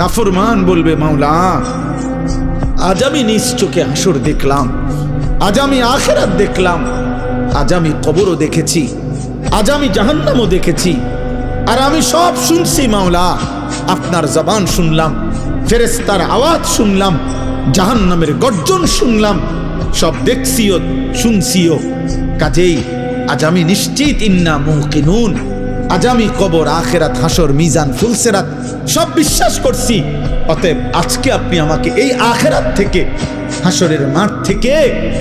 নাফরমান বলবে মাওলা। আজ আমি নিজ চোখে আসর দেখলাম, আজ আমি আখেরাত দেখলাম, আজ আমি কবরও দেখেছি, আজ আমি জাহান্নামও দেখেছি। আর আমি সব শুনছি মাওলা, আপনার জবান শুনলাম ফেরেস্তার আওয়াজ শুনলাম, জাহান্নামের গর্জন শুনলাম, সব দেখছিও শুনছিও কাজেই আজ আমি নিশ্চিত, ইন্না মুকিনুন আজ আমি কবর, আখেরাত, হাসর, মিজান, ফুলসেরাত, সব বিশ্বাস করছি। অতএব আজকে আপনি আমাকে এই আখেরাত থেকে, হাসরের মাঠ থেকে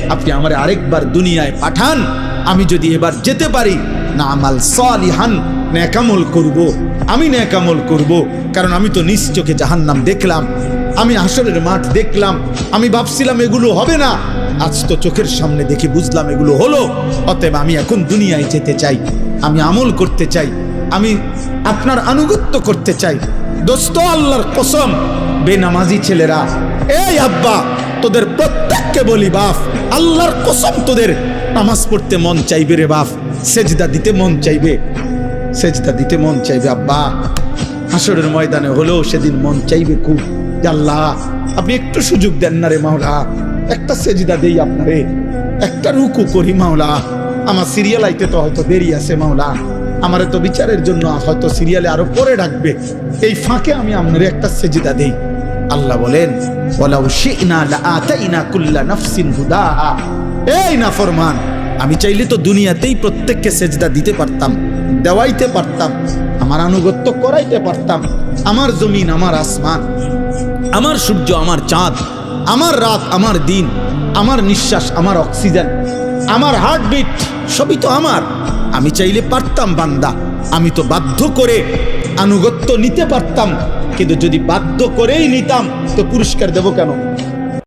আপনি আমার আরেকবার দুনিয়ায় পাঠান। আমি যদি এবার যেতে পারি না আমাল সালিহান ন্যাকামল করব। আমি ন্যাকামল করব, কারণ আমি তো নিজ জাহান্নাম দেখলাম। আমি হাসরের মাঠ দেখলাম, আমি ভাবছিলাম এগুলো হবে না। আজ তো চোখের সামনে দেখে বুঝলাম এগুলো হলো। অতএব আমি এখন দুনিয়ায় যেতে চাই, আমি আমল করতে চাই, আমি আপনার আনুগত্য করতে চাই। দোস্ত, আল্লাহর কসম, বেনামাজি ছেলেরা, এই আব্বা, তোদের প্রত্যেককে বলি বাপ আল্লাহর কসম তোদের, নামাজ পড়তে মন চাইবে রে বাপ সেজদা দিতে মন চাইবে, সেজদা দিতে মন চাইবে আব্বা। হাসরের ময়দানে হলেও সেদিন মন চাইবে খুব। আল্লাহ, আপনি একটু সুযোগ দেন না রে মাওলা। একটা সেজিদা দেই আপনারে। একটা রুকু করি মাওলা। আমার সিরিয়াল আইতে তো হয়তো দেরি আছে মাওলা। আমারে তো বিচারের জন্য হয়তো সিরিয়ালে আরও পরে ডাকবে। এই ফাঁকে আমি আপনারে একটা সেজিদা দেই। আল্লাহ বলেন, ওয়ালাউ শি'না নাফসিন আমি চাইলে তো দুনিয়াতেই প্রত্যেককে সেজদা দিতে পারতাম, দেওয়াইতে পারতাম। আমার আনুগত্য করাইতে পারতাম। আমার জমিন, আমার আসমান। আমার সূর্য, আমার চাঁদ। আমার রাত, আমার দিন। আমার নিঃশ্বাস, আমার অক্সিজেন। আমার হার্টবিট, সবই তো আমার। আমি চাইলে পারতাম বান্দা। আমি তো বাধ্য করে আনুগত্য নিতে পারতাম। কিন্তু যদি বাধ্য করেই নিতাম, তো পুরস্কার দেব কেন?